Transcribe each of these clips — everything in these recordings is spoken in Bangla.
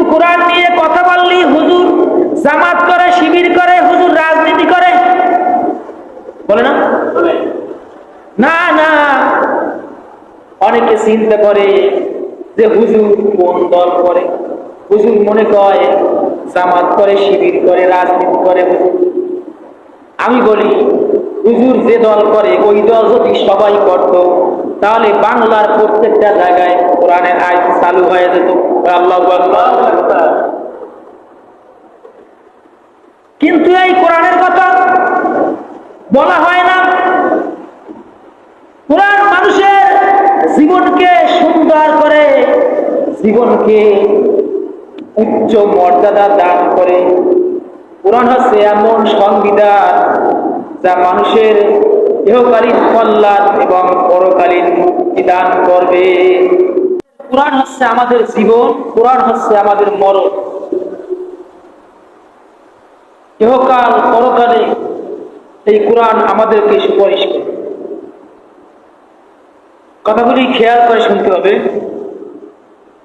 কোরআন নিয়ে কথা বললি, হুজুর জামাত করে, শিবির করে, হুজুর রাজনীতি করে? বলে না? না না। অনেকে চিন্তা করে যে হুজুর কোন দল করে? হুজুর মনে করে জামাত করে, শিবির করে, রাজনীতি করে, হুজুর। আমি বলি হুজুর যে দল করে, ওই দল যদি সবাই করত, তাহলে বাংলার প্রত্যেকটা জায়গায় কোরআনের আইন চালু হয়ে যেত। আল্লাহ কিন্তু এই কোরআনের কথা বলা হয় না। কোরআন মানুষের জীবনকে সুন্দর করে, জীবনকে উচ্চ মর্যাদা দান করে। কোরআন হচ্ছে এমন সংবিধান যা মানুষের ইহকালীন কল্যাণ এবং পরকালীন মুক্তি দান করবে। কোরআন হচ্ছে আমাদের জীবন, কোরআন হচ্ছে আমাদের মরণ। ইহকাল পরকালে এই কোরআন আমাদেরকে সুপারিশ করে। কথাগুলি খেয়াল করে শুনতে হবে।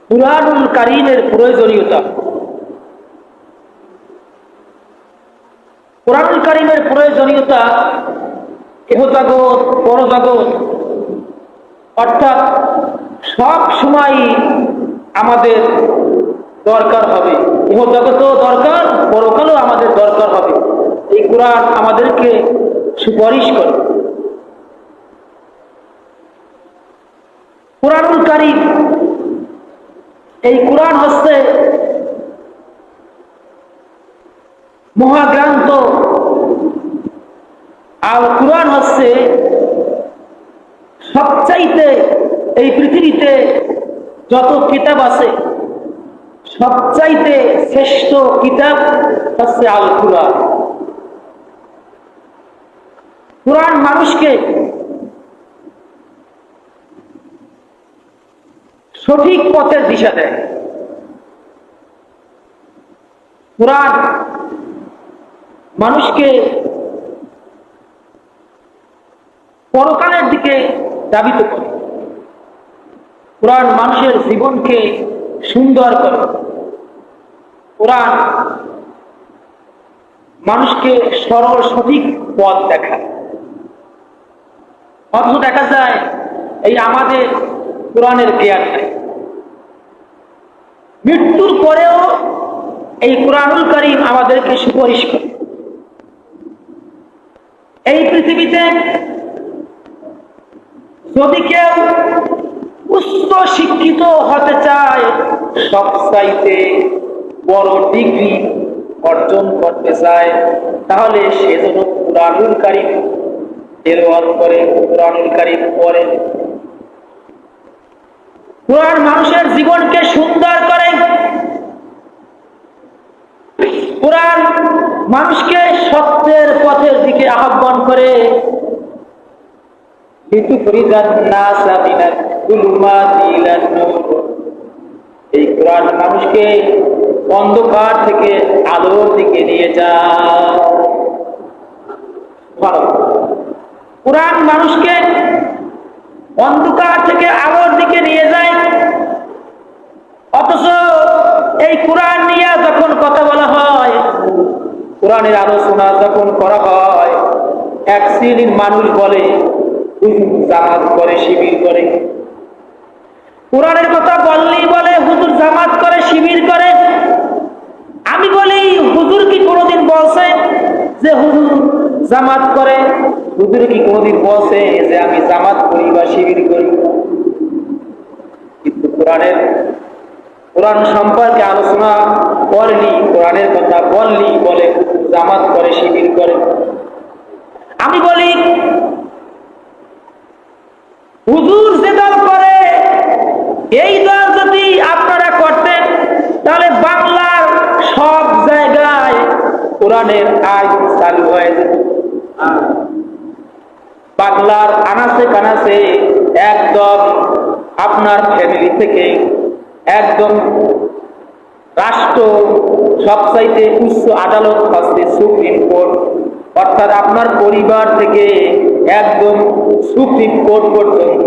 কোরআনুল কারিমের প্রয়োজনীয়তা। কোরআনুল কারিমের প্রয়োজনীয়তা ইহজগৎ পরজগৎ অর্থাৎ সব সময় আমাদের দরকার হবে। ইহজগতও দরকার, পরকালও আমাদের দরকার হবে। এই কোরআন আমাদেরকে সুপারিশ করে। কোরআনুল কারিম, এই কোরআন হচ্ছে মহাগ্রন্থ আর কোরআন হচ্ছে সবচাইতে এই পৃথিবীতে যত কিতাব আছে, সবচাইতে শ্রেষ্ঠ কিতাব হচ্ছে আল কোরআন কোরআন মানুষকে সঠিক পথের দিশা দেয়। কোরআন মানুষকে পরকালের দিকে দাবিত করে। কোরআন মানুষের জীবনকে সুন্দর করে। কোরআন মানুষকে সরল, সঠিক পথ দেখায়। অথচ দেখা যায়, এই আমাদের কোরআনের জ্ঞান। নাই মৃত্যুর পরেও এই কোরআনুল করিম আমাদেরকে সুপারিশ করে এই পৃথিবীতে যদি কেউ উচ্চ শিক্ষিত হতে চায়, সব চাইতে বড় ডিগ্রি অর্জন করতে চায়, তাহলে সে যেন কোরআনুল কারিম তেলওয়াল করে, কোরআনুল কারিম কোরআন মানুষের জীবনকে সুন্দর করে। কোরআন মানুষকে সত্যের পথের দিকে আহ্বান করে। এই কোরআন মানুষকে অন্ধকার থেকে আলোর দিকে নিয়ে যায়। কোরআন মানুষকে অন্ধকার থেকে আলোর দিকে নিয়ে যায়। অথচ এই কোরআন নিয়ে যখন কথা বলা হয়, কোরআনের আলোচনা যখন করা হয়, এক শ্রেণির মানুষ বলে জামাত করে, শিবির করে। কোরআনের কথা বললেই বলে, হুজুর জামাত করে, শিবির করে। আমি বলি, হুজুর কি কোনোদিন বলছে যে হুজুর জামাত করে? হুজুর কি কোনোদিন বলছে যে আমি জামাত করি বা শিবির করি? কিন্তু কোরআনের, কোরআন সম্পর্কে আলোচনা করলি কোরআনের কথা বললি বলে জামাত করে, শিবির করে। আমি বলি হুজুর যে দল করে, এই দল যদি আপনারা করতেন, তাহলে বাংলার সব জায়গায় কোরআনের আইন চালু হয়ে যেত। বাংলার আনাসে কানাসে একদম আপনার ফ্যামিলি থেকে একদম রাষ্ট্র সবচাইতে উচ্চ আদালত হচ্ছে সুপ্রিম কোর্ট। অর্থাৎ আপনার পরিবার থেকে একদম সুপ্রিম কোর্ট পর্যন্ত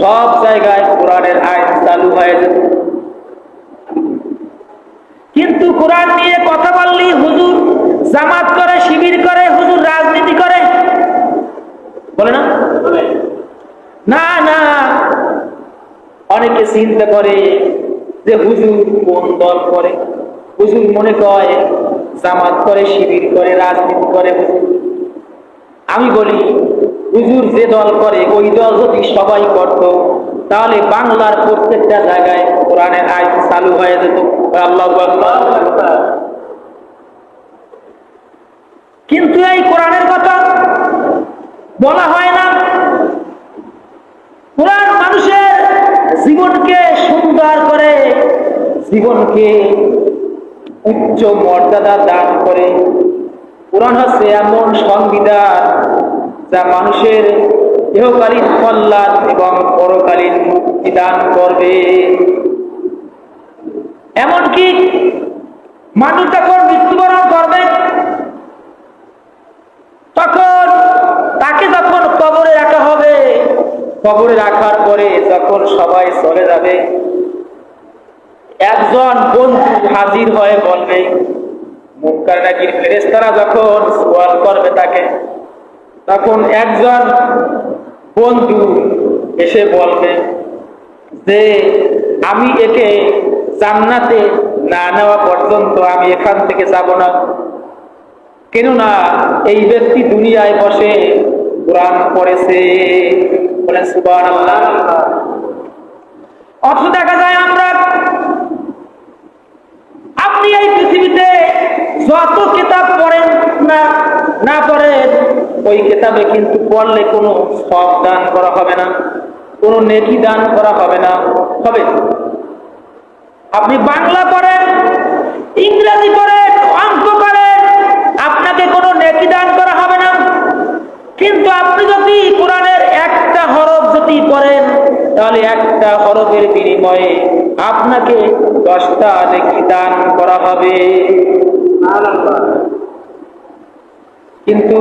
সব জায়গায় কোরআনের আইন চালু হয়ে যেত কিন্তু কোরআন নিয়ে কথা বললি হুজুর জামাত করে, শিবির করে, হুজুর রাজনীতি করে। বলে না? না না। অনেকে চিন্তা করে যে হুজুর কোন দল করে? হুজুর মনে করে জামাত করে, শিবির করে, রাজনীতি করে হুজুর। আমি বলি, হুজুর যে দল করে, ওই দল যদি সবাই করত, তাহলে বাংলার প্রত্যেকটা জায়গায় কোরআনের আইন চালু হয়ে যেত। আল্লাহ কিন্তু এই কোরআনের কথা বলা হয় না। কোরআন মানুষের জীবনকে সুন্দর করে, জীবনকে উচ্চ মর্যাদা দান করে কোরআন হচ্ছে এমন সংবিধান যা মানুষের দেহকালীন কল্যাণ এবং পরকালীন মুক্তি দান করবে। এমনকি মানুষ যখন মৃত্যুবরণ করবে, তখন তাকে যখন কবরে রাখা হবে, কবরে রাখার পরে যখন সবাই চলে যাবে, একজন বন্ধু হাজির হয়ে বলবে যখন সোয়াল করবে তাকে? তখন একজন বন্ধু এসে বলবে যে, আমি একে জান্নাতে না নেওয়া পর্যন্ত আমি এখান থেকে যাব না। কেননা এই ব্যক্তি দুনিয়ায় বসে কোরআন পড়েছে। বলেন সুবান আল্লাহ অথচ দেখা যায় আমরা আপনি এই পৃথিবীতে যত কিতাব পড়েন না না পড়েন ওই কিতাবে কিন্তু পড়লে কোনো সব দান করা হবে না, কোনো নেকি দান করা হবে না। হবে আপনি বাংলা পড়েন, ইংরেজি পড়েন, অঙ্ক করেন আপনাকে কোনো নেকি দান করা হবে না। কিন্তু আপনি যদি কোরআনের একটা হরফ যদি পড়েন, তাহলে একটা হরফের বিনিময়ে আপনাকে দশটা নেকি দান করা হবে। কিন্তু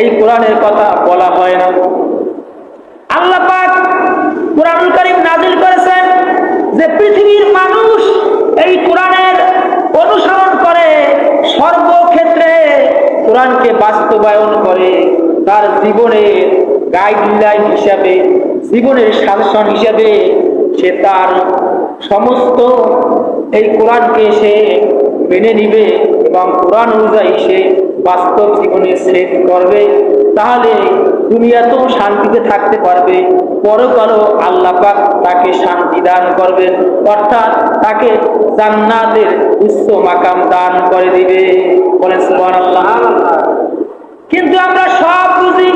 এই কোরআনের কথা বলা হয় না। আল্লাহ পাক কোরআনুল কারীম নাজিল করেছেন যে পৃথিবীর মানুষ এই কোরআনের অনুসরণ করে, সর্বক্ষেত্রে কোরআনকে বাস্তবায়ন করে, তার জীবনের গাইডলাইন হিসাবে, জীবনের শাসন হিসাবে সে তার সমস্ত এই কোরআনকে সে মেনে নিবে এবং কোরআন অনুযায়ী সে বাস্তব জীবনে সেট করবে, তাহলে দুনিয়াতেও শান্তিতে থাকতে পারবে। পরকালও আল্লাহ পাক তাকে শান্তি দান করবেন, অর্থাৎ তাকে জান্নাতের উচ্চ মাকাম দান করে দিবে। বলেন, সুবহানাল্লাহ। কিন্তু আমরা সব বুঝি,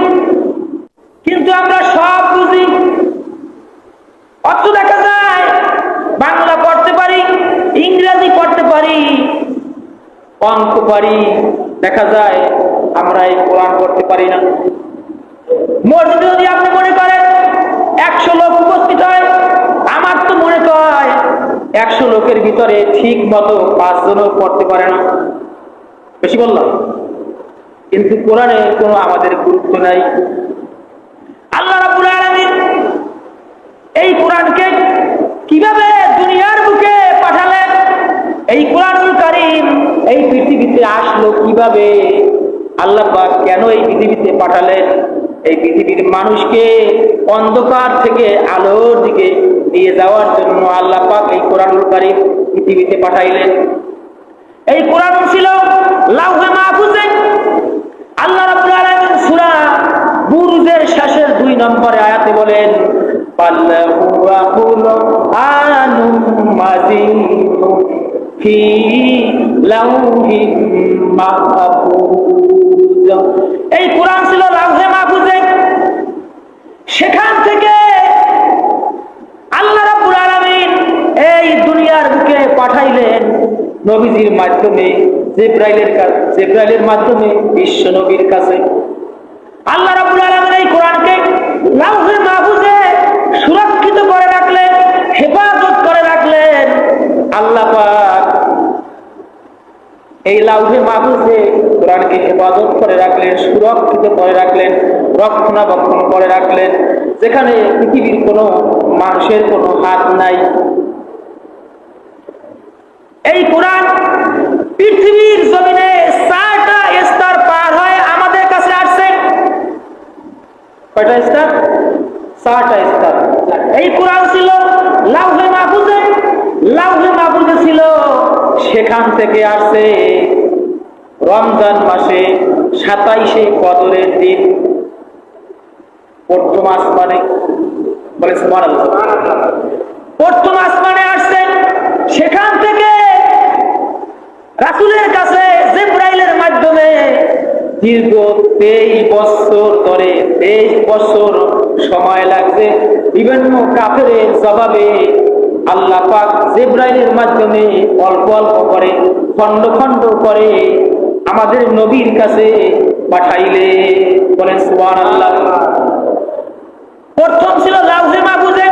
কিন্তু আমরা সব বুঝি। অর্থ দেখা যায়, বাংলা পড়তে পারি, ইংরেজি পড়তে পারি, অঙ্ক পারি দেখা যায়, আমরা এই কোরআন করতে পারি না। মসজিদে যদি আপনি মনে করেন, একশো লোক উপস্থিত হয়, আমার তো মনে হয় একশো লোকের ভিতরে ঠিক মতো পাঁচজনও পড়তে পারে না। বেশি বললাম। কিন্তু কোরআনে কোনো আমাদের গুরুত্ব নাই। আল্লাহ এই কোরআনকে কীভাবে দুনিয়ার বুকে পাঠালেন এই কোরআনুল কারীম এই পৃথিবীতে আসলো কীভাবে? আল্লাহ কেন এই পৃথিবীতে পাঠালেন? এই পৃথিবীর মানুষকে অন্ধকার থেকে আলোর দিকে নিয়ে যাওয়ার জন্য আল্লাহ পাক এই কোরআনুল কারীম পৃথিবীতে পাঠাইলেন। এই কোরআন ছিল আল্লাহ রাব্বুল বুরুজের শেষের দুই নম্বরে আয়াতে বলেন পাল্লাহু ওয়া মাজিদ ফি লাউহিন মাহফুজ এই কোরআন ছিল লাউহে মাহফুজে। সেখান থেকে আল্লাহ রাব্বুল আলামিন এই দুনিয়ার বুকে পাঠাইলেন নবীজির মাধ্যমে, জেব্রাইলের কাছে, জেব্রাইলের মাধ্যমে বিশ্ব নবীর কাছে। আল্লাহ রাব্বুল আলামিন এই কোরআনকে লাউহে মাহফুজে সুরক্ষিত করে রাখলেন, হেফাজত করে রাখলেন। আল্লাহ পাক এই লাউহে মাহফুজে কোরআনকে হেফাজত করে রাখলেন, সুরক্ষিত করে রাখলেন, রক্ষণাবেক্ষণ করে রাখলেন, যেখানে পৃথিবীর কোনো মানুষের কোনো হাত নাই। এই কোরআন পৃথিবীর জমিনে চারটা স্তর পার হয় আমাদের কাছে আসছে। কয়টা স্তর? চারটা স্তর। এই কোরআন ছিল লাউহে মাহফুজে লাউহে মাহফুজে ছিল সেখান থেকে আসছে রমজান মাসে সাতাইশে কদরের দিন। বলে সুবহানাল্লাহ। প্রথম আসমানে আসছে, সেখান থেকে রাসুলের কাছে মাধ্যমে দীর্ঘ তেইশ বছর ধরে, তেইশ বছর সময় লাগছে। বিভিন্ন কাফের জবাবে আল্লাহ পাক জিব্রাইলের মাধ্যমে অল্প অল্প করে, খণ্ড খণ্ড করে আমাদের নবীর কাছে পাঠাইলে বলেন সুবান আল্লাহ প্রথম ছিল লাউহে মাহফুজে।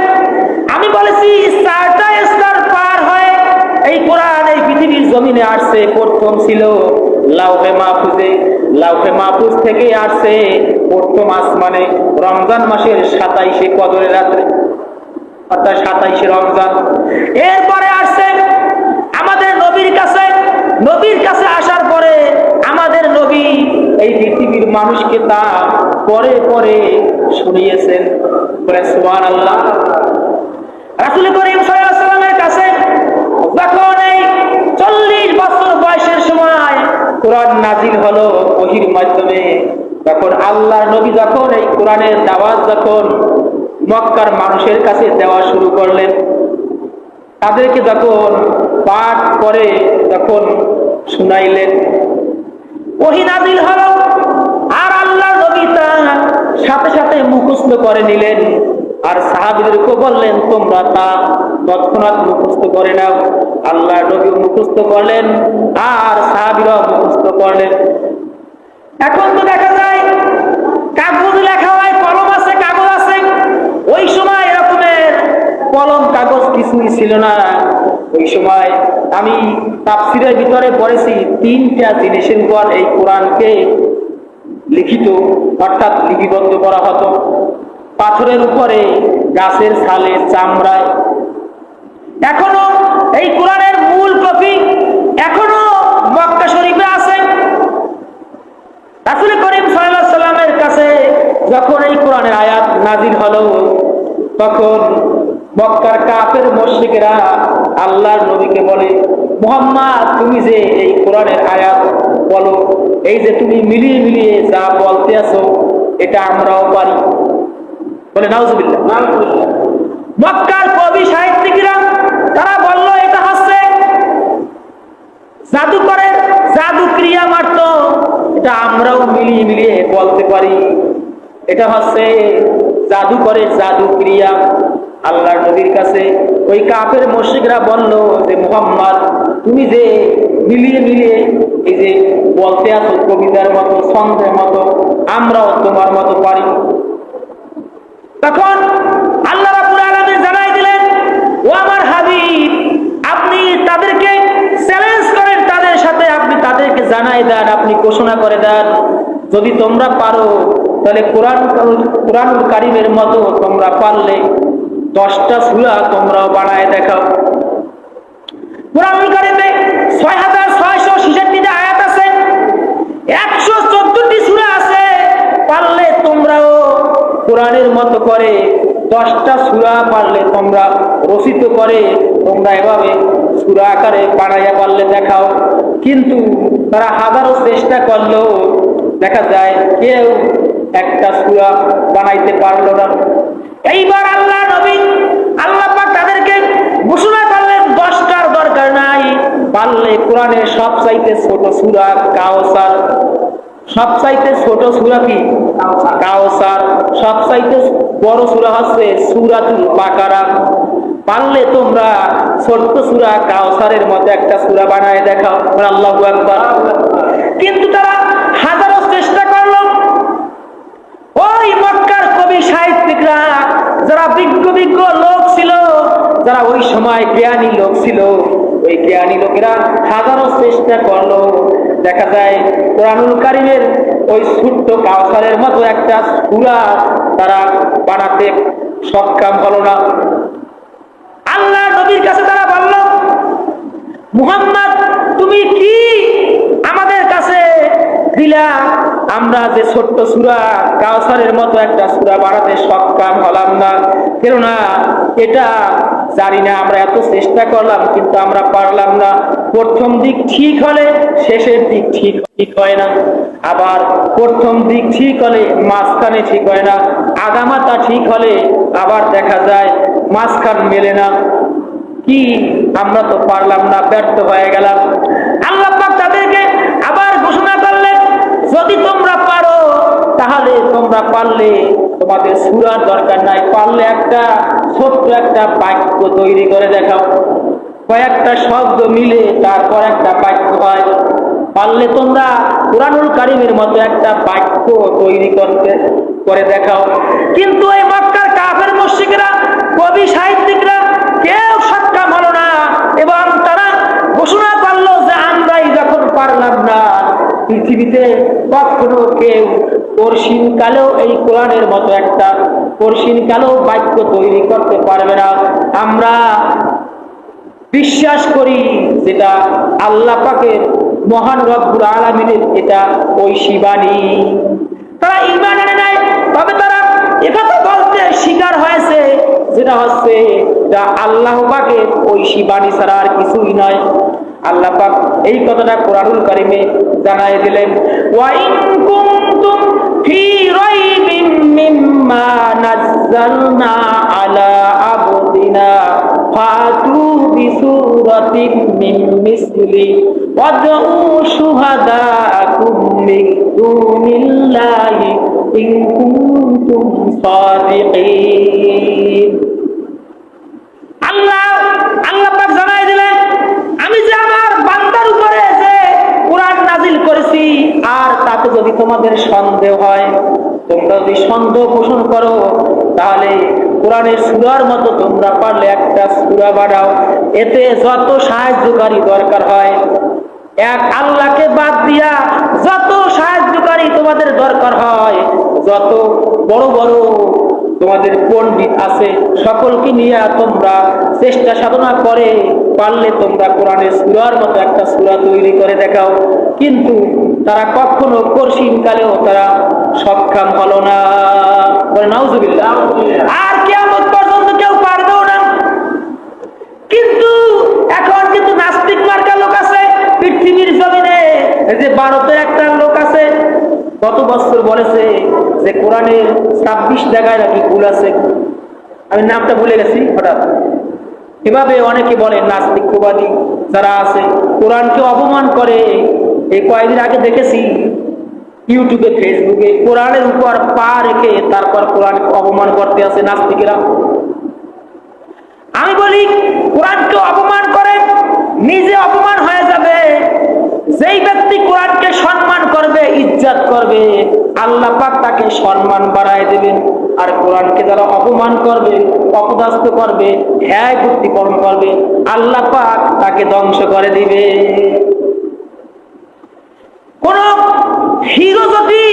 আমি বলেছি, চারটা স্তর পার হয় এই কোরআন, এই পৃথিবীর জমিনে আসছে। প্রথম ছিল লাউহে মাহফুজে। লাউহে মাহফুজ থেকে আসছে প্রথম আসমানে। রমজান মাসের সাতাইশে কদরের রাত্রে। অর্থাৎ সাতাইশে রমজান। এরপরে আসছে আমাদের নবীর কাছে। নবীর কাছে আসার পরে আমাদের নবী এই পৃথিবীর মানুষকে তা পরে পরে শুনিয়েছেন। আল্লাহ রাসুল করিম সাল্লামের কাছে যখন এই চল্লিশ বছর বয়সের সময় কোরআন নাজিল হলো ওহির মাধ্যমে, তখন আল্লাহ নবী যখন এই কোরআনের দাওয়াত যখন মক্কার মানুষের কাছে দেওয়া শুরু করলেন। তাদেরকে যখন পাঠ করে যখন শুনাইলেন, ওহি নাজিল হলো, আর আল্লাহ নবী সাথে সাথে মুখস্থ করে নিলেন। আর সাহাবিদেরকে বললেন, তোমরা তা তৎক্ষণাৎ মুখস্থ করে নাও। আল্লাহ নবী মুখস্থ করলেন, আর সাহাবিরাও মুখস্থ করলেন। এখন তো দেখা যায় কাগজ লেখা হয় কলম আছে কাগজ আছে ওই সময় এরকমের কলম কিছুই ছিল না। ওই সময় আমি তাফসিরের ভিতরে পড়েছি, তিনটা জিনিসের উপর এই কোরআনকে লিখিত, অর্থাৎ লিপিবদ্ধ করা হতো। পাথরের উপরে গাছের ছালে চামড়ায়। এখনও এই কোরআনের মূল কপি এখনও মক্কা শরীফে আছে। রাসুল করিম সাল্লাহ সাল্লামের কাছে যখন এই কোরআনের আয়াত নাজিল হলো, তখন মক্কার কাফের মসজিকেরা আল্লাহর নবীকে বলে মোহাম্মদ তুমি যে এই কোরআনের আয়াত বলো এই যে তুমি মিলিয়ে মিলিয়ে যা বলতে আছো এটা আমরাও পারি। বলে নাউজুবিল্লাহ। মক্কার কবি সাহিত্যিকরা তারা বলল এটা হচ্ছে জাদুকরের জাদু ক্রিয়া মাত্র। এটা আমরাও মিলিয়ে মিলিয়ে বলতে পারি। এটা হচ্ছে জাদুকরের জাদু ক্রিয়া আল্লাহর নবীর কাছে ওই কাপের মসজিদরা বলল যে, মোহাম্মদ, তুমি যে মিলিয়ে মিলিয়ে এই যে বলতে আছো কবিতার মতো, ছন্দের মতো, আমরাও তোমার মতো পারি। তখন আল্লাহ আলামিন জানাই দিলেন, ও আমার হাবিব, আপনি তাদেরকে চ্যালেঞ্জ করেন, তাদের সাথে আপনি তাদেরকে জানাই দেন, আপনি ঘোষণা করে দেন। যদি তোমরা পারো, তাহলে কোরআন, কোরআনুল কারিমের মতো তোমরা পারলে দশটা সূরা তোমরাও বানায় দেখাও। কোরআনুল কারিমে ছয় হাজার ছয়শো ছেষট্টিটা আয়াত আছে। একশো চোদ্দটি সূরা আছে। পারলে তোমরাও কোরআনের মতো করে দশটা সুরা পারলে তোমরা রচিত করে তোমরা এভাবে সুরা আকারে বানাইয়া পারলে দেখাও। কিন্তু তারা হাজারো চেষ্টা করলেও দেখা যায় কেউ একটা সুরা বানাইতে পারল না। এইবার আল্লাহ নবী, আল্লাহ পাক তাদেরকে ঘোষণা করলেন, দশটার দরকার নাই। পারলে কোরআনের সব চাইতে ছোট সুরা কাউসার সব চাইতে ছোট সুরা কি? কাউসার সব চাইতে বড় সুরা হচ্ছে সুরাতুল বাকারা। পারলে তোমরা ছোট্ট সুরা কাউসারের মতো একটা সুরা বানায় দেখাও। আল্লাহ একবার কিন্তু তারা হাজারো চেষ্টা করল। ওই মক্কার কবি সাহিত্যিকরা যারা বিজ্ঞ বিজ্ঞ লোক ছিল, যারা ওই সময় জ্ঞানী লোক ছিল, ওই জ্ঞানী লোকেরা হাজারো চেষ্টা করল। দেখা যায়, কোরআনুল কারিমের ওই ছোট্ট কাউসারের মতো একটা সুরা তারা বানাতে সক্ষম হলো না। আল্লাহ নবীর কাছে তারা বলল, মুহাম্মদ, তুমি কি আমাদের কাছে দিলা? আমরা যে ছোট্ট সুরা কাউসারের মতো একটা সুরা বাড়াতে সক্ষম হলাম না। কেননা এটা জানি না আমরা এত চেষ্টা করলাম, কিন্তু আমরা পারলাম না। প্রথম দিক ঠিক হলে, শেষের দিক ঠিক ঠিক হয় না। আবার প্রথম দিক ঠিক হলে, মাঝখানে ঠিক হয় না। আগামাতা ঠিক হলে, আবার দেখা যায় মাঝখান মেলে না। কি? আমরা তো পারলাম না, ব্যর্থ হয়ে গেলাম আল্লাহ পাক তাদেরকে আবার ঘোষণা করলেন যদি তোমরা পারো, তাহলে তোমরা পারলে তোমাদের সুরার দরকার নাই। পারলে একটা ছোট্ট একটা বাক্য তৈরি করে দেখাও। কয়েকটা শব্দ মিলে তারপর একটা বাক্য হয়। পারলে তোমরা কোরআনুল কারিমের মতো একটা বাক্য তৈরি করতে, করে দেখাও। কিন্তু এই মক্কার কাফের মুশরিকরা, কবি সাহিত্যিকরা কেউ সক্ষম হলো না। এবং তারা ঘোষণা করল যে আমরাই যখন পারলাম না পৃথিবীতে কখনো কেউ পরশিন কালেও এই কোরআনের মতো একটা পরশিন কালেও বাক্য তৈরি করতে পারবে না। আমরা বিশ্বাস করি যেটা আল্লাহ পাকের মহান রব্বুল আলমিনের এটা ঐশী বাণী তারা ইমান আনে নাই তবে তারা একথা বলতে শিকার হয়েছে যেটা হচ্ছে যা আল্লাহ পাকের ঐশী বাণী ছাড়া আর কিছুই নয়। আল্লাহ পাক এই কথাটা কোরআনুল কারিমে জানাই দিলেন, ওয়াইন ফি মিম্মা আলা আবদিনা ফাতু বিসুরাতিন মিন মিসলি ওয়াদউ শুহাদাকুম মিন দুনিল্লাহি ইন কুনতুম সাদিকিন. আল্লাহ আল্লাহ পাক জানাই দিলেন আমি যে আমার বান্দার উপরে যে কোরআন নাজিল করেছি আর তাতে যদি তোমাদের সন্দেহ হয়, তোমরা যদি সন্দেহ পোষণ করো, তাহলে কোরআনের সুরার মতো তোমরা পারলে একটা সুরা বাড়াও এতে যত সাহায্যকারী দরকার হয়, এক আল্লাহকে বাদ দিয়া যত সাহায্যকারী তোমাদের দরকার হয়, যত বড় বড় তোমাদের পণ্ডিত আছে। সকলকে নিয়ে তোমরা চেষ্টা সাধনা করে, পারলে তোমরা কোরআনের সুরার মতো একটা সুরা তৈরি করে দেখাও। কিন্তু তারা কখনো কর্ষিন কালেও তারা সক্ষম হলো না। আর পর্যন্ত কেউ পারবেও না। কিন্তু এখন কিন্তু নাস্তিক মার্কা লোক আছে, পৃথিবীর জমিনে। যে একটা গত বছর বলেছে যে কোরআনের ছাব্বিশ জায়গায় নাকি ভুল আছে। আমি নামটা ভুলে গেছি, হঠাৎ। এভাবে অনেকে বলে নাস্তিকবাদী যারা আছে, কোরআনকে অপমান করে। এই কয়েকদিন আগে দেখেছি ইউটিউবে, ফেসবুকে, কোরআনের উপর পা রেখে তারপর কোরআনকে অপমান করতে আছে নাস্তিকেরা। আমি বলি, কোরআনকে অপমান করে, নিজে অপমান হয়ে যাবে। যেই ব্যক্তি কোরআনকে সম্মান করবে, ইজ্জত করবে, আল্লাহ পাক তাকে সম্মান বাড়ায় দেবেন। আর কোরআনকে যারা অপমান করবে অপদাস্ত করবে হ্যাঁ প্রতিকরণ করবে, আল্লাহ পাক তাকে ধ্বংস করে দিবে। কোন হিরো যদি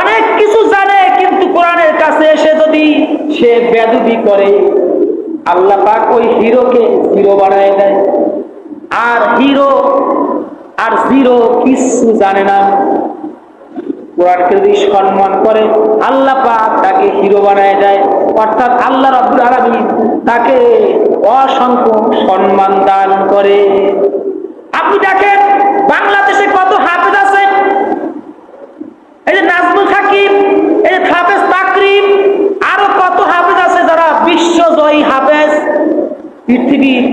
অনেক কিছু জানে, কিন্তু কোরআনের কাছে এসে যদি সে বেদবি করে, আল্লাহ পাক ওই হিরোকে হিরো বাড়ায় দেয়। আর হিরো জিরো কিছু জানে না। কোরআনকে যদি সম্মান করে, আল্লাহ পাক তাকে হিরো বানায় দেয়। অর্থাৎ আল্লাহ রব্দুল আলমী তাকে অসংখ্য সম্মান দান করে। আপনি দেখেন, বাংলাদেশে কত হাফেজ আছে এই যে নাজমুল হাকিম এই যে হাফেজ তাকরিম আরও কত হাফেজ আছে যারা বিশ্বজয়ী হাফেজ পৃথিবীর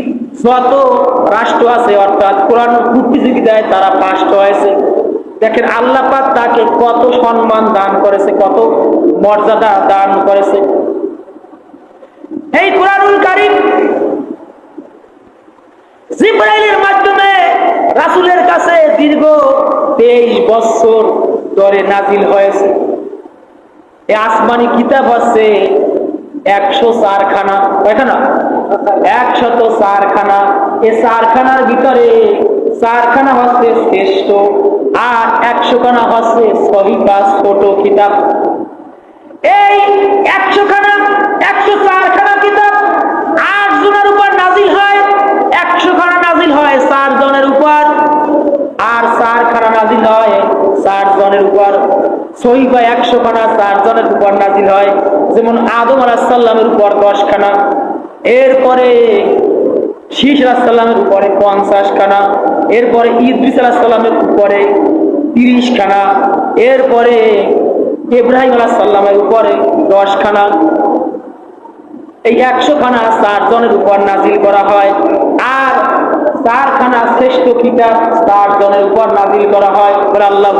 যত রাষ্ট্র আছে, অর্থাৎ কোরআন প্রতিযোগিতায় তারা ফার্স্ট হয়েছে। দেখেন, আল্লাহ তাকে কত সম্মান দান করেছে, কত মর্যাদা দান করেছে। এই কোরআনুল কারিম জিব্রাইলের মাধ্যমে রাসূলের কাছে দীর্ঘ তেইশ বছর ধরে নাজিল হয়েছে। এই আসমানি কিতাব হচ্ছে একশো চারখানা, কয়খানা? একশত চারখানা। এই চারখানার ভিতরে চারখানা হচ্ছে শ্রেষ্ঠ আর একশো খানা হচ্ছে সহিকা ছোট কিতাব। এই একশো খানা একশো চারখানা কিতাব আট জনের উপর নাজিল হয় একশো খানা নাজিল হয় চার জনের উপর। আর চার খানা নাজিল হয় চার জনের উপর। সহি বা একশো খানা চার জনের উপর নাজিল হয়। যেমন আদম আলাহাল্লামের উপর দশ খানা এরপরে শীষ আলাহাল্লামের উপরে পঞ্চাশ খানা, এরপরে ইদ্রিস আলাহাল্লামের উপরে তিরিশ খানা, এরপরে ইব্রাহিম আলাহাল্লামের উপরে দশ খানা। এই একশো খানা চার জনের উপর নাজিল করা হয় আর চারখানা শ্রেষ্ঠ কিতাব চার জনের উপর নাজিল করা হয়। আল্লাহ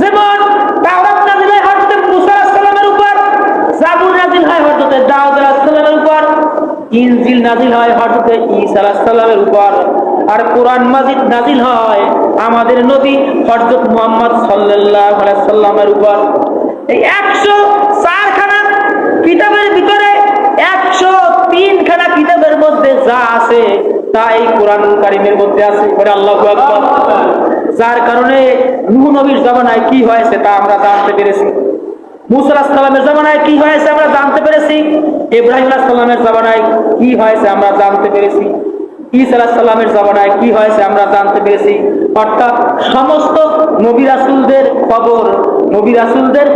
যেমন তাওরাত নাজিল হয় হযরত মুসা আলাইহিস সালামের উপর জাবুর নাজিল হয় হযরত দাউদ আলাইহিস সালামের উপর ইনজিল নাজিল হয় হযরত ঈসা উপর। আর কোরআন মাজিদ নাজিল হয় আমাদের নবী হযরত মুহাম্মদ সাল্লামের উপর। এই একশো চারখানা কিতাবের ভিতরে একশো তিনখানা কিতাবের মধ্যে যা আছে, তা এই কোরআন কারিমের মধ্যে আছে। করে আল্লাহ যার কারণে নূহ নবীর জামানায় কি হয়েছে তা আমরা জানতে পেরেছি। মুসা সালামের জামানায় কি হয়েছে আমরা জানতে পেরেছি? ইব্রাহিম সালামের জামানায় কি হয়েছে আমরা জানতে পেরেছি? ইসালামের সালামের জামানায় কি হয়েছে আমরা জানতে পেরেছি? অর্থাৎ সমস্ত নবিরাসুলদের খবর, নবী রাসূলদের